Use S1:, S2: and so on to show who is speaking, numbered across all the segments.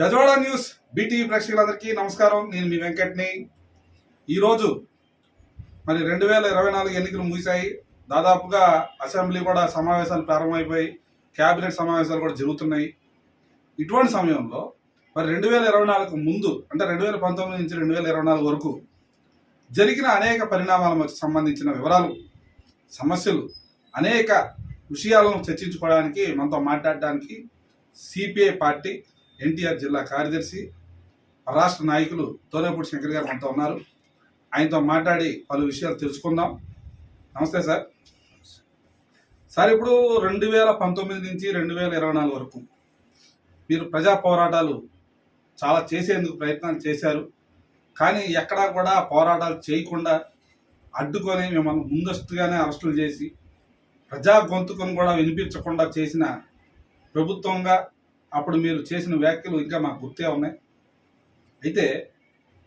S1: దజవాడ news BTV ప్రేక్షకులందరికీ నమస్కారం. నేను మీ వెంకట్ని. ఈరోజు మరి రెండు వేల ఇరవై నాలుగు ఎన్నికలు ముగిశాయి. దాదాపుగా అసెంబ్లీ కూడా సమావేశాలు ప్రారంభమైపోయి క్యాబినెట్ సమావేశాలు కూడా జరుగుతున్నాయి. ఇటువంటి సమయంలో మరి రెండు వేల ఇరవై నాలుగు ముందు అంటే రెండు వేల పంతొమ్మిది నుంచి రెండు వేల ఇరవై నాలుగు వరకు జరిగిన అనేక పరిణామాలకు సంబంధించిన వివరాలు సమస్యలు అనేక విషయాలను చర్చించుకోవడానికి మనతో మాట్లాడడానికి సిపిఐ పార్టీ ఎన్టీఆర్ జిల్లా కార్యదర్శి రాష్ట్ర నాయకులు తోలేపూడి శంకర్ గారు మనతో ఉన్నారు. ఆయనతో మాట్లాడి పలు విషయాలు తెలుసుకుందాం. నమస్తే సార్. సార్ ఇప్పుడు రెండు వేల పంతొమ్మిది నుంచి రెండు వేల ఇరవై నాలుగు వరకు మీరు ప్రజా పోరాటాలు చాలా చేసేందుకు ప్రయత్నాలు చేశారు. కానీ ఎక్కడా కూడా పోరాటాలు చేయకుండా అడ్డుకొని మిమ్మల్ని ముందస్తుగానే అరెస్టులు చేసి ప్రజా గొంతుకను కూడా వినిపించకుండా చేసిన ప్రభుత్వంగా అప్పుడు మీరు చేసిన వ్యాఖ్యలు ఇంకా మాకు గుర్తే ఉన్నాయి. అయితే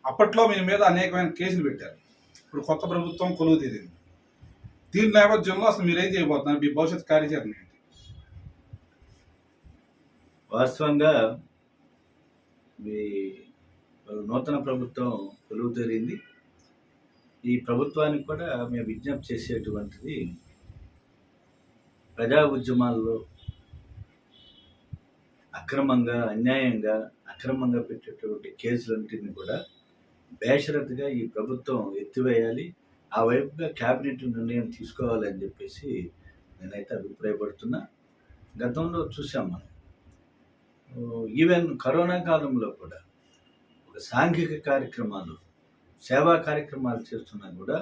S1: అప్పట్లో మీ మీద అనేకమైన కేసులు పెట్టారు. ఇప్పుడు కొత్త ప్రభుత్వం కొలువు తీరింది. దీని నేపథ్యంలో అసలు మీరేం చేయబోతున్నారు? మీ భవిష్యత్ కార్యాచరణ ఏంటి?
S2: వాస్తవంగా మీ నూతన ప్రభుత్వం కొలువు తీరింది ఈ ప్రభుత్వానికి కూడా మేము విజ్ఞప్తి చేసేటువంటిది ప్రజా ఉద్యమాల్లో అక్రమంగా అన్యాయంగా అక్రమంగా పెట్టేటువంటి కేసులన్నింటినీ కూడా బేషరత్గా ఈ ప్రభుత్వం ఎత్తివేయాలి. ఆ వైపుగా క్యాబినెట్ నిర్ణయం తీసుకోవాలని చెప్పేసి నేనైతే అభిప్రాయపడుతున్నా. గతంలో చూసాం మనం. ఈవెన్ కరోనా కాలంలో కూడా ఒక సాంఘిక కార్యక్రమాలు సేవా కార్యక్రమాలు చేస్తున్నా కూడా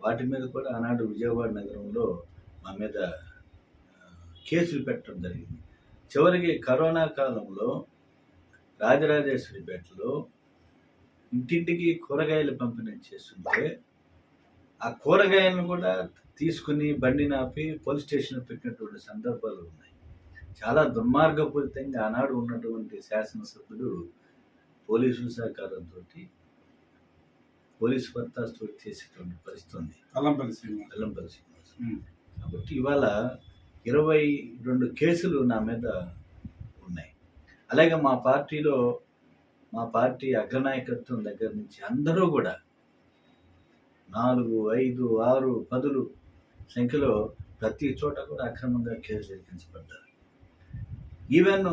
S2: వాటి మీద కూడా ఆనాడు విజయవాడ నగరంలో మా మీద కేసులు పెట్టడం జరిగింది. చివరికి కరోనా కాలంలో రాజరాజేశ్వరిపేటలో ఇంటింటికి కూరగాయలు పంపిణీ చేస్తుంటే ఆ కూరగాయలను కూడా తీసుకుని బండి నాపి పోలీస్ స్టేషన్లో పెట్టినటువంటి సందర్భాలు ఉన్నాయి. చాలా దుర్మార్గపూరితంగా ఆనాడు ఉన్నటువంటి శాసనసభ్యుడు పోలీసుల సహకారంతో పోలీసు పత్తాతో చేసేటువంటి పరిస్థితి ఉంది.
S1: అల్లంపల్లి శ్రీనివాస్.
S2: వెల్లంపల్లి శ్రీనివాస్. కాబట్టి ఇవాళ ఇరవై రెండు కేసులు నా మీద ఉన్నాయి. అలాగే మా పార్టీలో మా పార్టీ అగ్రనాయకత్వం దగ్గర నుంచి అందరూ కూడా నాలుగు ఐదు ఆరు పదులు సంఖ్యలో ప్రతి చోట కూడా అక్రమంగా కేసులు ఎక్కించబడ్డారు ఈవెన్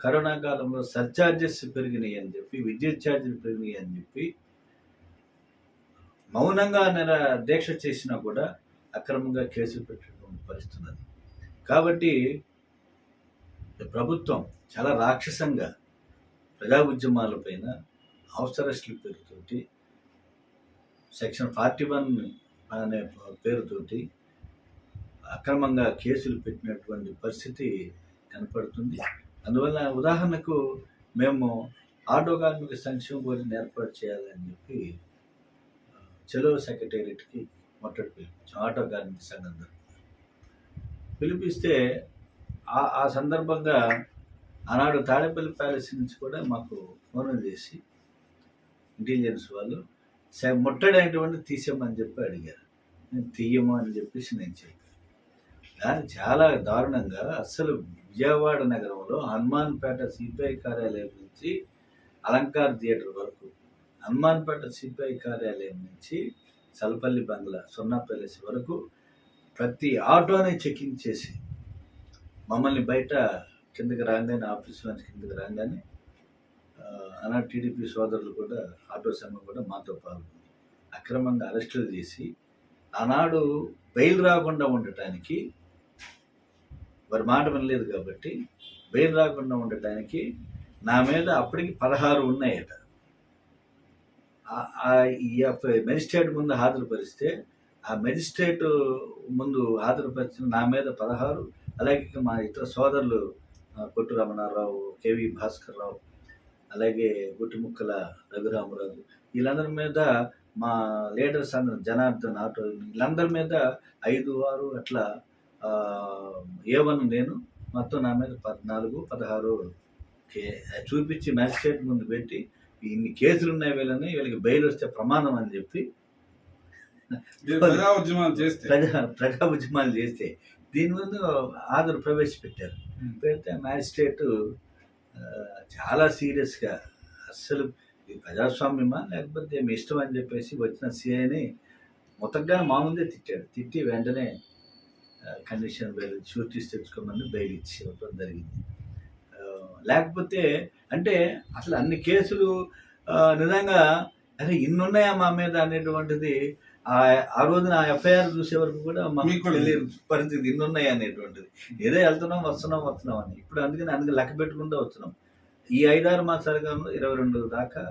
S2: కరోనా కాలంలో సర్చార్జెస్ పెరిగినాయి అని చెప్పి విద్యుత్ ఛార్జీలు పెరిగినాయి అని చెప్పి మౌనంగా నెల దీక్ష చేసినా కూడా అక్రమంగా కేసులు పెట్టడం పరిస్థితి కాబట్టి ప్రభుత్వం చాలా రాక్షసంగా ప్రజా ఉద్యమాలపైన హౌస్ అరెస్టుల పేరుతోటి సెక్షన్ ఫార్టీ వన్ అనే పేరుతోటి అక్రమంగా కేసులు పెట్టినటువంటి పరిస్థితి కనపడుతుంది అందువల్ల ఉదాహరణకు మేము ఆటో కార్మిక సంక్షేమ బోర్డుని ఏర్పాటు చేయాలని చెప్పి చెలో సెక్రటేరియట్కి మొట్టటి పిలిపించాం ఆటో కార్మిక సంఘం తరపున. పిలిపిస్తే ఆ ఆ సందర్భంగా ఆనాడు తాడేపల్లి ప్యాలెస్ నుంచి కూడా మాకు ఫోన్ చేసి ఇంటెలిజెన్స్ వాళ్ళు స- ముట్టడైనటువంటి తీసేయమని చెప్పి అడిగారు. నేను తీయము అని చెప్పేసి నేను చెప్పాను. దాన్ని చాలా దారుణంగా అస్సలు విజయవాడ నగరంలో హనుమాన్పేట సిపిఐ కార్యాలయం నుంచి అలంకార్ థియేటర్ వరకు హనుమాన్పేట సిపిఐ కార్యాలయం నుంచి సల్పల్లి బంగ్లా సున్నా ప్యాలెస్ వరకు ప్రతి ఆటోని చెకింగ్ చేసి మమ్మల్ని బయట కిందకి రాగానే ఆఫీస్ నుంచి కిందకి రాగానే ఆ, టీడీపీ సోదరులు కూడా ఆటో సంఘం కూడా మాతో పాల్గొంది అక్రమంగా అరెస్టులు చేసి ఆనాడు బెయిల్ రాకుండా ఉండటానికి వారి మాట వినలేదు కాబట్టి బెయిల్ రాకుండా ఉండటానికి నా మీద అప్పటికి పదహారు ఉన్నాయట. ఈ మెజిస్ట్రేట్ ముందు హాజరుపరిస్తే ఆ మెజిస్ట్రేట్ ముందు హాజరుపరిచిన నా మీద పదహారు అలాగే మా ఇతర సోదరులు కొట్టు రమణారావు కేవి భాస్కర్ రావు అలాగే గుట్టిముక్కల రఘురామరాజు వీళ్ళందరి మీద మా లీడర్స్ అందరు జనార్దన్ ఆటో వీళ్ళందరి మీద ఐదు ఆరు అట్లా ఏవన్ నేను మొత్తం నా మీద పద్నాలుగు పదహారు కే చూపించి మ్యాజిస్ట్రేట్ ముందు పెట్టి ఇన్ని కేసులు ఉన్నాయి వీళ్ళని వీళ్ళకి బెయిల్ వస్తే ప్రమాదం అని చెప్పి
S1: ప్రజా ఉద్యమాలు చేస్తే.
S2: ప్రజా ప్రజా ఉద్యమాలు చేస్తే దీని ముందు ఆధార్ ప్రవేశపెట్టారు. పెడితే మ్యాజిస్ట్రేట్ చాలా సీరియస్గా అస్సలు ప్రజాస్వామ్యమా లేకపోతే మీ ఇష్టం అని చెప్పేసి వచ్చిన సిఐని మొత్తగా మా ముందే తిట్టాడు. తిట్టి వెంటనే కండిషన్ బెయిల్ షూరిటీస్ తెచ్చుకోమని బెయిల్ ఇచ్చి ఇవ్వడం జరిగింది లేకపోతే అంటే అసలు అన్ని కేసులు నిజంగా అరే ఇన్ని ఉన్నాయా మా మీద అనేటువంటిది ఆ ఆ రోజున ఆ ఎఫ్ఐఆర్ చూసే వరకు కూడా మాకు తెలియదు పరిస్థితి ఇన్ని ఉన్నాయి అనేటువంటిది. ఏదో వెళ్తున్నాం వస్తున్నాం వస్తున్నాం అని. ఇప్పుడు అందుకని అందుకని లెక్క పెట్టుకుంటూ వస్తున్నాం. ఈ ఐదారు మాసాల కాలంలో ఇరవై రెండు దాకా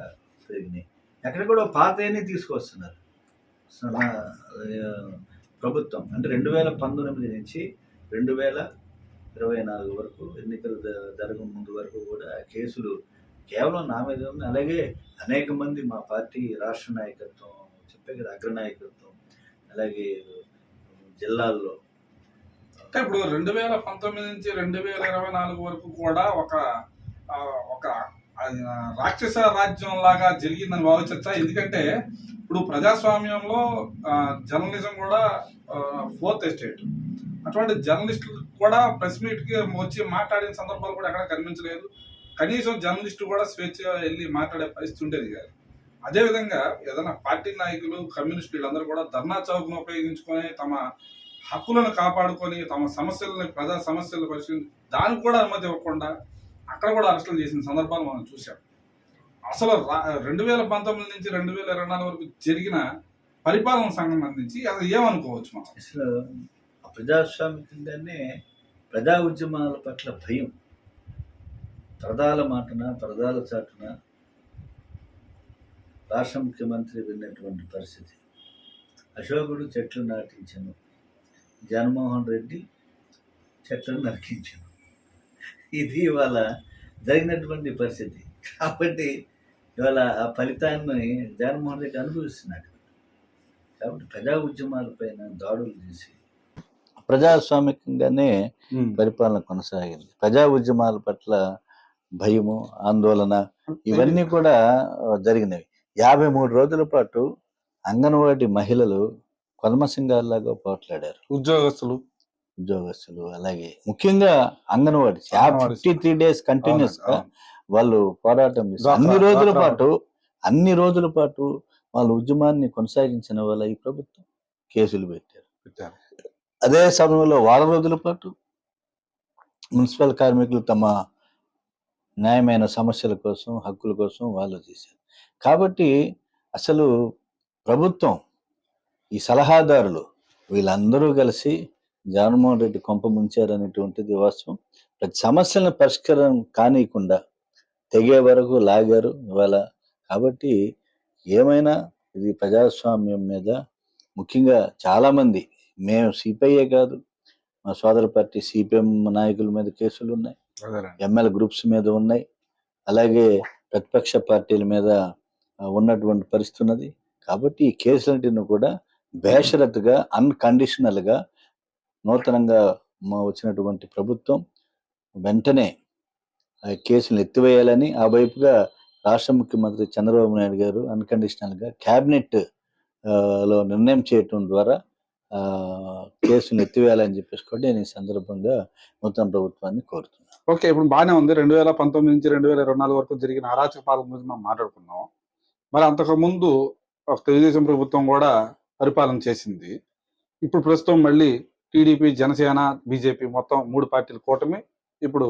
S2: పెరిగినాయి. ఎక్కడ కూడా పాతయన్ని తీసుకొస్తున్నారు. ప్రభుత్వం. అంటే రెండు వేల పంతొమ్మిది నుంచి రెండు వేల ఇరవై నాలుగు వరకు ఎన్నికలు జరగక ముందు వరకు కూడా కేసులు కేవలం నా మీద ఉంది అలాగే అనేక మంది మా పార్టీ రాష్ట్ర నాయకత్వం చెప్పే కదా అగ్ర నాయకత్వం అలాగే జిల్లాల్లో.
S1: అంటే ఇప్పుడు రెండు వేల పంతొమ్మిది నుంచి రెండు వేల ఇరవై నాలుగు వరకు కూడా ఒక ఒక రాక్షస రాజ్యం లాగా జరిగిందని భావించచ్చా? ఎందుకంటే ఇప్పుడు ప్రజాస్వామ్యంలో జర్నలిజం కూడా ఫోర్త్ ఎస్టేట్. అటువంటి జర్నలిస్టులు కూడా ప్రెస్ మీట్కి వచ్చి మాట్లాడిన సందర్భాలు కూడా ఎక్కడ కనిపించలేదు. కనీసం జర్నలిస్టు కూడా స్వేచ్ఛగా వెళ్ళి మాట్లాడే పరిస్థితి ఉండేది కాదు. అదేవిధంగా ఏదైనా పార్టీ నాయకులు కమ్యూనిస్టులు వీళ్ళందరూ కూడా ధర్నా చౌక్ను ఉపయోగించుకొని తమ హక్కులను కాపాడుకొని తమ సమస్యలను ప్రజా సమస్యలను పరిశీలి దానికి కూడా అనుమతి ఇవ్వకుండా అక్కడ కూడా అరెస్టులు చేసిన సందర్భాలు మనం చూసాం అసలు రెండు వేల పంతొమ్మిది నుంచి రెండు వేల ఇరవై నాలుగు వరకు జరిగిన పరిపాలన సంబంధించి అసలు ఏమనుకోవచ్చు మనం?
S2: అసలు ఆ ప్రజాస్వామికంగానే ప్రజా ఉద్యమాల పట్ల భయం. ప్రదాల మాటన ప్రదాల చాటున రాష్ట్ర ముఖ్యమంత్రి విన్నటువంటి పరిస్థితి. అశోకుడు చెట్లు నాటించను. జగన్మోహన్ రెడ్డి చెట్లను నరికించను. ఇది ఇవాళ జరిగినటువంటి పరిస్థితి. కాబట్టి ఇవాళ ఆ ఫలితాన్ని జగన్మోహన్ రెడ్డి అనుభవిస్తున్నాడు. కాబట్టి ప్రజా ఉద్యమాలపైన దాడులు చేసి ప్రజాస్వామికంగానే పరిపాలన కొనసాగింది. ప్రజా ఉద్యమాల పట్ల భయము ఆందోళన ఇవన్నీ కూడా జరిగినవి. యాభై మూడు రోజుల పాటు అంగన్వాడీ మహిళలు కొదమసింగాల్లాగా పోట్లాడారు.
S1: ఉద్యోగస్తులు.
S2: ఉద్యోగస్తులు అలాగే ముఖ్యంగా అంగన్వాడీ. ఫిఫ్టీ త్రీ డేస్
S1: కంటిన్యూస్గా.
S2: వాళ్ళు పోరాటం అన్ని రోజుల పాటు అన్ని రోజుల పాటు వాళ్ళ ఉద్యమాన్ని కొనసాగించిన వాళ్ళ ఈ ప్రభుత్వం కేసులు పెట్టారు.
S1: పెట్టారు.
S2: అదే సమయంలో వారం రోజుల పాటు మున్సిపల్ కార్మికులు తమ న్యాయమైన సమస్యల కోసం హక్కుల కోసం వాళ్ళు చేశారు కాబట్టి అసలు ప్రభుత్వం ఈ సలహాదారులు వీళ్ళందరూ కలిసి జగన్మోహన్ రెడ్డి కొంప ముంచారనేటువంటిది వాస్తవం. ప్రతి సమస్యలను పరిష్కారం కానీయకుండా తెగే వరకు లాగారు ఇవాళ. కాబట్టి ఏమైనా ఇది ప్రజాస్వామ్యం మీద ముఖ్యంగా చాలా మంది మేము సిపిఐఏ కాదు మా సోదర పార్టీ సిపిఎం నాయకుల మీద కేసులు ఉన్నాయి. ఎంఎల్ గ్రూప్స్ మీద ఉన్నాయి. అలాగే ప్రతిపక్ష పార్టీల మీద ఉన్నటువంటి పరిస్థితి ఉన్నది. కాబట్టి ఈ కేసులన్నింటిని కూడా బేషరతుగా అన్కండిషనల్గా నూతనంగా వచ్చినటువంటి ప్రభుత్వం వెంటనే కేసులు ఎత్తివేయాలని ఆ వైపుగా రాష్ట్ర ముఖ్యమంత్రి చంద్రబాబు నాయుడు గారు అన్కండిషనల్గా క్యాబినెట్లో నిర్ణయం చేయటం ద్వారా కేసును కేసులు ఎత్తివేయాలని చెప్పేసి కూడా నేను ఈ సందర్భంగా నూతన ప్రభుత్వాన్ని కోరుతున్నాను.
S1: ఓకే ఇప్పుడు బాగానే ఉంది. రెండు వేల పంతొమ్మిది నుంచి రెండు వేల ఇరవై నాలుగు వరకు జరిగిన అరాచక పాలన గురించి మనం మాట్లాడుకున్నాం. మరి అంతకు ముందు తెలుగుదేశం ప్రభుత్వం కూడా పరిపాలన చేసింది. ఇప్పుడు ప్రస్తుతం మళ్ళీ టీడీపీ జనసేన బీజేపీ మొత్తం మూడు పార్టీల కూటమి ఇప్పుడు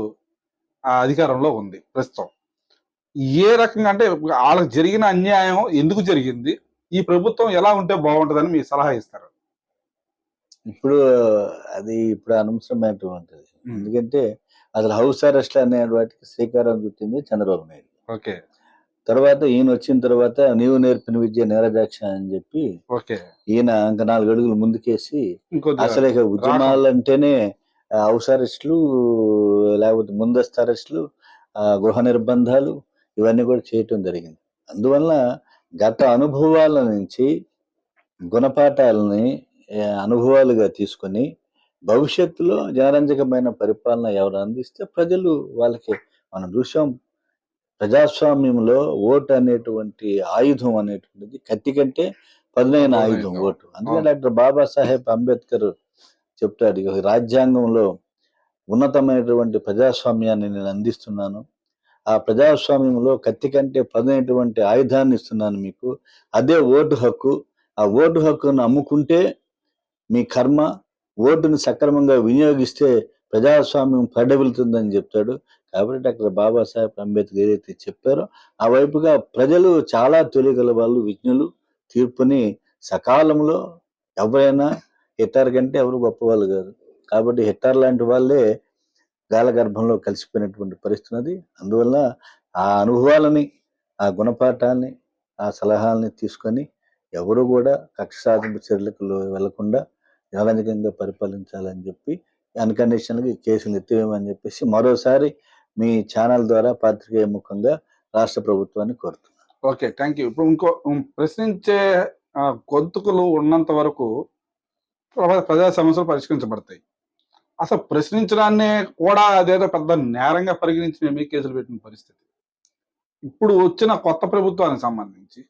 S1: ఆ అధికారంలో ఉంది ప్రస్తుతం. ఏ రకంగా అంటే వాళ్ళకి జరిగిన అన్యాయం ఎందుకు జరిగింది? ఈ ప్రభుత్వం ఎలా ఉంటే బాగుంటుందని మీ సలహా ఇస్తారు?
S2: ఇప్పుడు అది ఇప్పుడు అనవసరమైనటువంటిది. ఎందుకంటే అసలు హౌస్ అరెస్ట్ అనే వాటికి శ్రీకారం చుట్టింది చంద్రబాబు నాయుడు.
S1: ఓకే.
S2: తర్వాత ఈయన వచ్చిన తర్వాత నీవు నేర్పిన విద్య నేరజాక్ష అని చెప్పి ఈయన ఇంకా నాలుగు అడుగులు ముందుకేసి అసలు ఇక ఉద్యమాలు అంటేనే ఆ, హౌస్ అరెస్టులు లేకపోతే ముందస్తు అరెస్టులు ఆ, గృహ నిర్బంధాలు ఇవన్నీ కూడా చేయటం జరిగింది. అందువల్ల గత అనుభవాల నుంచి గుణపాఠాలని అనుభవాలుగా తీసుకొని భవిష్యత్తులో జనరంజకమైన పరిపాలన ఎవరు అందిస్తే ప్రజలు వాళ్ళకి మనం చూసాం. ప్రజాస్వామ్యంలో ఓటు అనేటువంటి ఆయుధం అనేటువంటిది కత్తి కంటే పదునైన ఆయుధం ఓటు. అందుకే. డాక్టర్ బాబాసాహెబ్ అంబేద్కర్ చెప్తాడు రాజ్యాంగంలో ఉన్నతమైనటువంటి ప్రజాస్వామ్యాన్ని నేను అందిస్తున్నాను. ఆ ప్రజాస్వామ్యంలో కత్తి కంటే పదైనటువంటి ఆయుధాన్ని ఇస్తున్నాను మీకు. అదే ఓటు హక్కు. ఆ ఓటు హక్కును అమ్ముకుంటే మీ కర్మ ఓటును సక్రమంగా వినియోగిస్తే ప్రజాస్వామ్యం పరిడవిలుతుందని చెప్తాడు. కాబట్టి డాక్టర్ బాబాసాహెబ్ అంబేద్కర్ ఏదైతే చెప్పారో ఆ వైపుగా ప్రజలు చాలా తెలియగల వాళ్ళు విజ్ఞులు తీర్పుని సకాలంలో ఎవరైనా హెట్టార్ కంటే ఎవరు గొప్పవాళ్ళు కాదు. కాబట్టి హిట్టర్ లాంటి వాళ్ళే గాలగర్భంలో కలిసిపోయినటువంటి పరిస్థితి ఉన్నది. అందువల్ల ఆ అనుభవాలని ఆ గుణపాఠాలని ఆ సలహాలని తీసుకొని ఎవరు కూడా కక్ష సాధింపు చర్యలకు వెళ్ళకుండా యావనికంగా పరిపాలించాలని చెప్పి అన్కండిషనల్గా కేసులు ఎత్తివేయమని చెప్పేసి మరోసారి మీ ఛానల్ ద్వారా పాత్రికేయ ముఖంగా రాష్ట్ర ప్రభుత్వాన్ని కోరుతున్నాను.
S1: Okay thank you. ఇప్పుడు ఇంకో ప్రశ్నించే గొంతుకులు ఉన్నంత వరకు ప్ర- ప్రజా సమస్యలు పరిష్కరించబడతాయి. అసలు ప్రశ్నించడాన్నే కూడా అదేదో పెద్ద నేరంగా పరిగణించి మేము కేసులు పెట్టిన పరిస్థితి. ఇప్పుడు వచ్చిన కొత్త ప్రభుత్వానికి సంబంధించి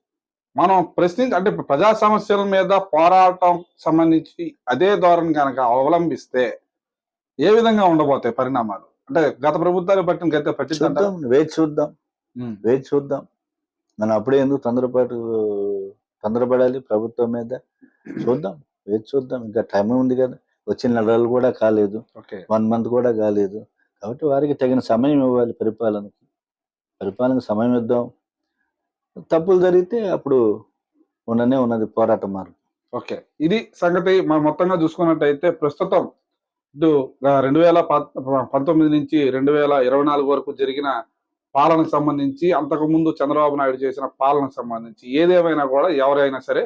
S1: మనం ప్రశ్నించి అంటే ప్రజా సమస్యల మీద పోరాటం సంబంధించి అదే ధోరణి కనుక అవలంబిస్తే ఏ విధంగా ఉండబోతాయి పరిణామాలు? అంటే గత ప్రభుత్వాన్ని పట్టిన గత
S2: చూద్దాం వేచి చూద్దాం. వేచి చూద్దాం. మనం అప్పుడే ఎందుకు తొందరపాటు తొందరపడాలి ప్రభుత్వం మీద? చూద్దాం వేచి చూద్దాం. ఇంకా టైం ఉంది కదా. వచ్చిన నెలలు కూడా కాలేదు. వన్ మంత్ కూడా కాలేదు. కాబట్టి వారికి తగిన సమయం ఇవ్వాలి పరిపాలనకి. పరిపాలనకు సమయం ఇద్దాం. తప్పులు జరిగితే అప్పుడు ఉన్ననే ఉన్నది పోరాట మార్గం
S1: ఓకే. ఇది సంగతి మనం మొత్తంగా చూసుకున్నట్టయితే ప్రస్తుతం ఇటు రెండు వేల పంతొమ్మిది నుంచి రెండు వేల ఇరవై నాలుగు వరకు జరిగిన పాలనకు సంబంధించి అంతకుముందు చంద్రబాబు నాయుడు చేసిన పాలనకు సంబంధించి ఏదేమైనా కూడా ఎవరైనా సరే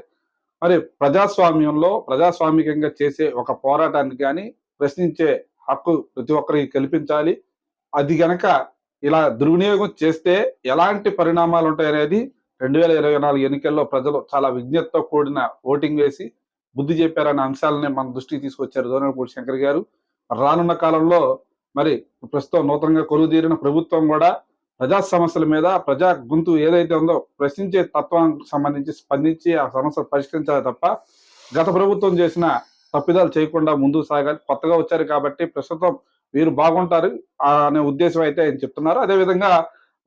S1: మరి ప్రజాస్వామ్యంలో ప్రజాస్వామికంగా చేసే ఒక పోరాటానికి కానీ ప్రశ్నించే హక్కు ప్రతి ఒక్కరికి కల్పించాలి. అది గనక ఇలా దుర్వినియోగం చేస్తే ఎలాంటి పరిణామాలు ఉంటాయనేది రెండు వేల ఇరవై నాలుగు ఎన్నికల్లో ప్రజలు చాలా విజ్ఞతతో కూడిన ఓటింగ్ వేసి బుద్ధి చెప్పారనే అంశాలని మన దృష్టికి తీసుకొచ్చారు దోనపూడి శంకర్ గారు. రానున్న కాలంలో మరి ప్రస్తుతం నూతనంగా కొలువుదీరిన ప్రభుత్వం కూడా ప్రజా సమస్యల మీద ప్రజా గొంతు ఏదైతే ఉందో ప్రశ్నించే తత్వానికి సంబంధించి స్పందించి ఆ సమస్యలు పరిష్కరించాలి తప్ప గత ప్రభుత్వం చేసిన తప్పిదాలు చేయకుండా ముందుకు సాగాలి. కొత్తగా వచ్చారు కాబట్టి ప్రస్తుతం వీరు బాగుంటారు అనే ఉద్దేశం అయితే ఆయన చెప్తున్నారు. అదేవిధంగా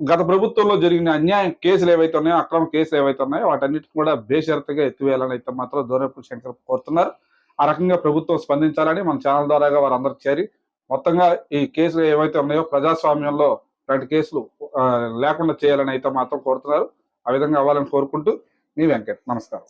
S1: గత ప్రభుత్వంలో జరిగిన అన్యాయం కేసులు ఏవైతే ఉన్నాయో అక్రమ కేసులు ఏవైతే ఉన్నాయో వాటన్నిటిని కూడా బేషరతుగా ఎత్తివేయాలని అయితే మాత్రం దోరపూడి శంకర్ కోరుతున్నారు. ఆ రకంగా ప్రభుత్వం స్పందించాలని మన ఛానల్ ద్వారాగా వారందరూ చేరి మొత్తంగా ఈ కేసులు ఏవైతే ఉన్నాయో ప్రజాస్వామ్యంలో ఇలాంటి కేసులు లేకుండా చేయాలని అయితే మాత్రం కోరుతున్నారు. ఆ విధంగా అవ్వాలని కోరుకుంటూ మీ వెంకట్ నమస్కారం.